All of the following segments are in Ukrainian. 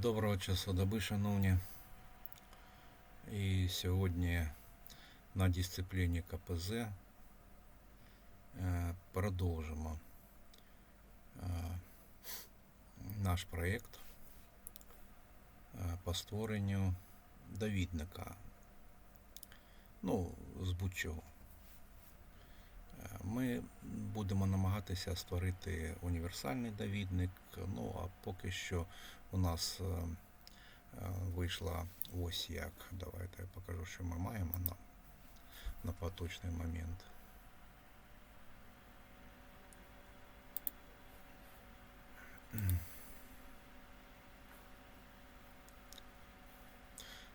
Доброго часу доби, шановні. І сьогодні на дисципліні КПЗ е, продовжимо е, наш проєкт е, по створенню довідника. Ну, з будь-чого. Ми будемо намагатися створити універсальний довідник. Ну а поки що у нас е, е, вийшла ось як. Давайте я покажу, що ми маємо на, на поточний момент.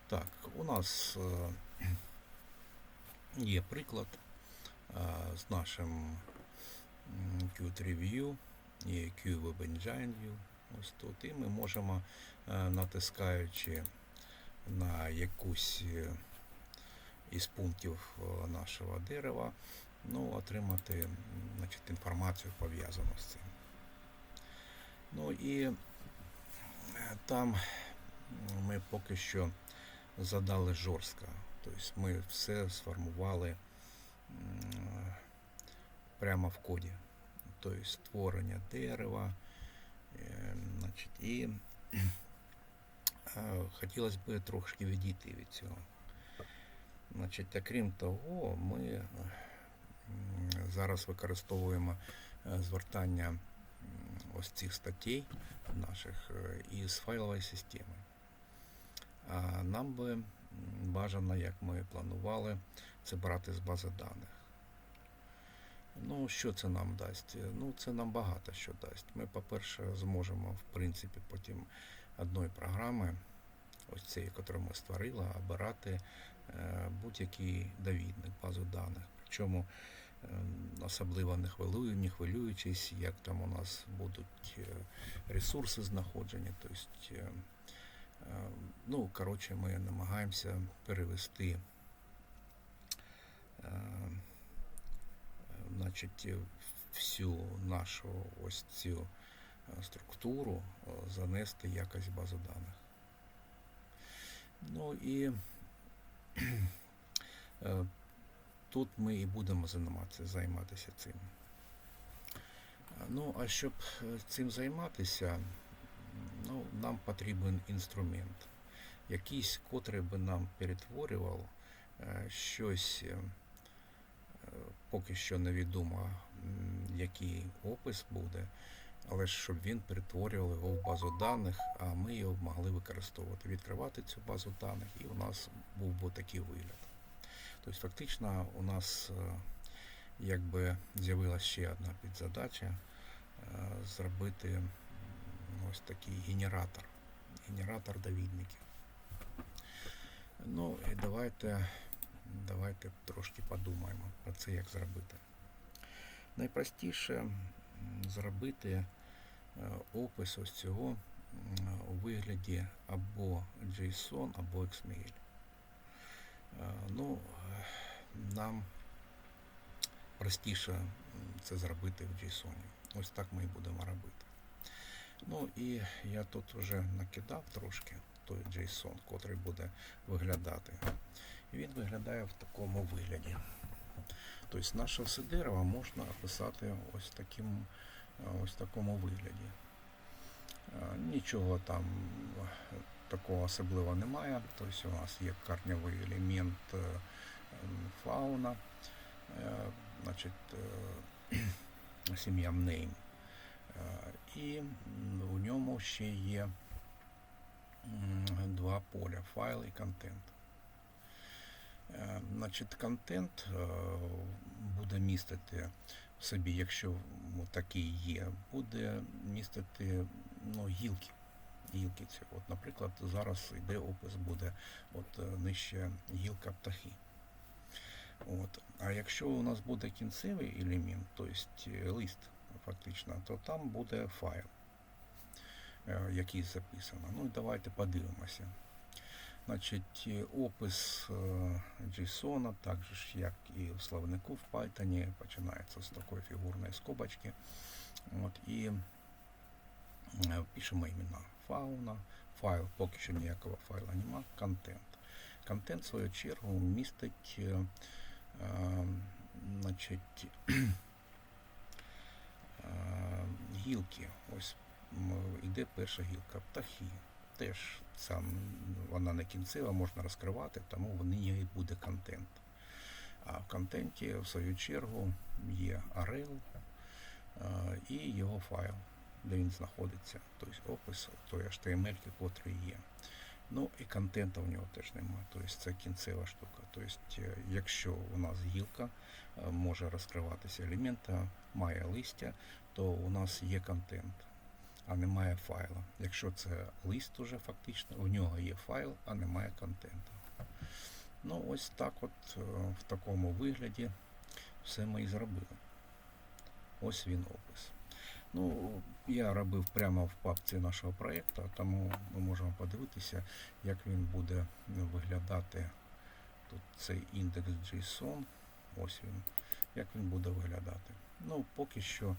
Так, у нас е, є приклад з нашим Qt Review і Qweb Engine View. Ось тут. І ми можемо, е, натискаючи на якусь е, із пунктів е, нашого дерева, ну, отримати значить, інформацію пов'язану з цим. Ну і там ми поки що задали жорстко. Тобто ми все сформували прямо в коді. Тобто створення дерева. Е, Значить, і е, хотілося б трошки відійти від цього. Значить, а крім того, ми е, зараз використовуємо звертання ось цих статей наших із файлової системи. А нам би бажано, як ми планували, це брати з бази даних. Ну, що це нам дасть? Ну, це нам багато що дасть. Ми, по-перше, зможемо, в принципі, потім одної програми, ось цієї, яку ми створили, обирати е, будь-який довідник, базу даних. Причому е, особливо не хвилюю, не хвилюючись, як там у нас будуть е, ресурси знаходження. Тобто, е, е, ну, коротше, ми намагаємося перевести. Е, значить, е, всю нашу ось цю е, структуру занести якось базу даних. Ну і тут ми і будемо займатися, займатися цим. Ну, а щоб цим займатися, ну, нам потрібен інструмент, якийсь, котрий би нам перетворював щось. Поки що невідомо, який опис буде, але щоб він перетворював його в базу даних, а ми його могли використовувати, відкривати цю базу даних, і у нас був би такий вигляд. Тобто, фактично, у нас е, якби з'явилася ще одна підзадача е, зробити ось такий генератор, генератор довідників. Ну і давайте Давайте трошки подумаємо про це, як зробити. Найпростіше зробити е, опис ось цього у вигляді або JSON, або XML. Е, Ну, нам простіше це зробити в JSON. Ось так ми і будемо робити. Ну і я тут вже накидав трошки той JSON, котрий буде виглядати. Він виглядає в такому вигляді. Тобто наше все дерево можна описати ось таким, е, ось такому вигляді. Е, Нічого там такого особливого немає. Тобто у нас є корневий елемент е, фауна, значить, сім'я. Е, І у ньому ще є два поля файл і контент. Значить, контент е, буде містити в собі, якщо такий є, буде містити ну, гілки. Гілки ці. От, наприклад, зараз йде опис, буде от, е, нижче гілка птахи. От. А якщо у нас буде кінцевий елемент, тобто лист, фактично, то там буде файл, який записано. Ну і давайте подивимося. Значить, е, опис е, JSON, так же як і в словнику в Python, починається з такої фігурної скобочки. От, і Е, Пишемо імена фауна, файл, поки що ніякого файла нема, контент. Контент, в свою чергу, містить е, е, значить, е, гілки. Ось м, іде перша гілка, птахи. Теж сам вона не кінцева, можна розкривати, тому в неї буде контент. А в контенті, в свою чергу, є арел е, і його файл, де він знаходиться, тобто опис той HTML, котрий є. Ну і контента в нього теж немає, тобто це кінцева штука. Тобто, е, якщо у нас гілка е, може розкриватися елемента, має листя, то у нас є контент, а немає файла. Якщо це лист уже фактично, у нього є файл, а немає контенту. Ну, ось так от е, в такому вигляді все ми і зробили. Ось він опис. Ну, я робив прямо в папці нашого проєкту, тому ми можемо подивитися, як він буде виглядати. Тут цей індекс JSON. Ось він. Як він буде виглядати. Ну, поки що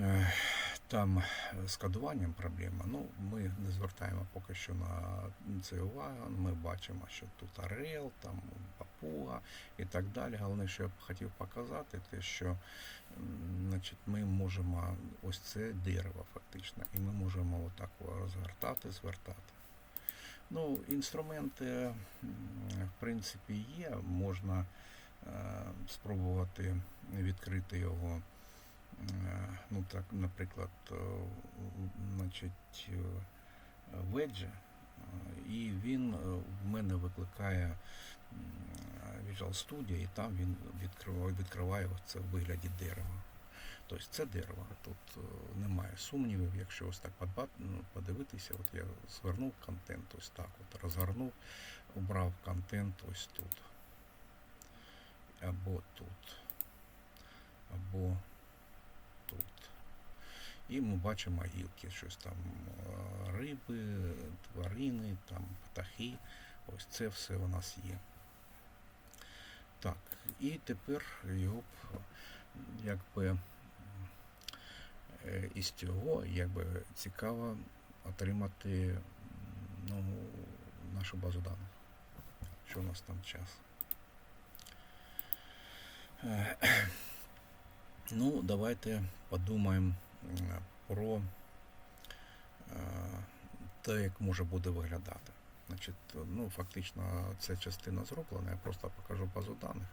е, там з кодуванням проблема. Ну, ми не звертаємо поки що на це увагу. Ми бачимо, що тут Арел, там папуга і так далі. Головне, що я б хотів показати, те, що значить, ми можемо ось це дерево фактично, і ми можемо отак розгортати, звертати. Ну, інструменти, в принципі, є. Можна е, спробувати відкрити його. Е, Ну так, наприклад, е, значить, е, веджі, е, і він в мене викликає Visual Studio, і там він відкриває, відкриває це в вигляді дерева. Тобто це дерево. Тут немає сумнівів. Якщо ось так ну, подивитися, от я звернув контент ось так, от розгорнув, обрав контент ось тут. Або тут. Або. І ми бачимо гілки, щось там е, риби, тварини, там птахи. Ось це все у нас є. Так, і тепер його якби е, із цього якби цікаво отримати ну, нашу базу даних. Що у нас там час? Е, Ну, давайте подумаємо про е, те, як може буде виглядати. Значить, ну, фактично ця частина зроблена, я просто покажу базу даних,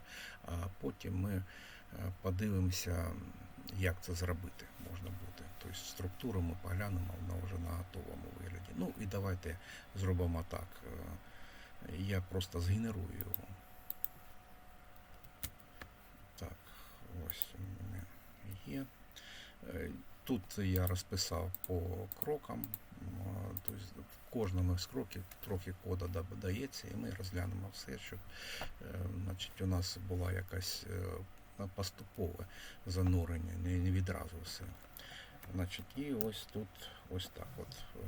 а потім ми е, подивимося, як це зробити можна буде. Тобто структуру ми поглянемо вона вже на готовому вигляді. Ну і давайте зробимо так. е, Я просто згенерую його. Так, ось у мене є. Тут я розписав по крокам. Тобто в кожному з кроків трохи кода додається, і ми розглянемо все, щоб е, значить, у нас була якась е, поступове занурення, не, відразу все. Значить, і ось тут ось так от, е,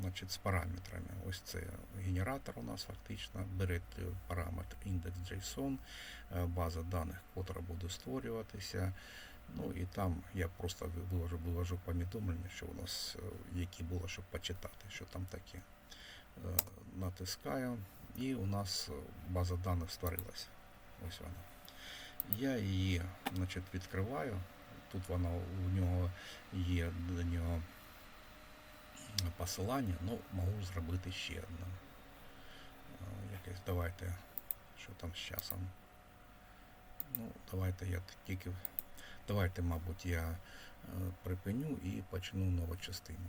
значить, з параметрами. Ось це генератор у нас фактично, берете параметр index.json, база даних, котра буде створюватися. Ну і там я просто вивожу, вивожу повідомлення, що у нас е, які було, щоб почитати, що там таке. Е, Натискаю, і у нас е, база даних створилася. Ось вона. Я її значить, відкриваю. Тут вона у нього є до нього посилання, ну можу зробити ще одне. Якесь давайте, що там з часом. Ну, давайте я тільки. Давайте, мабуть, я е, припиню і почну нову частину.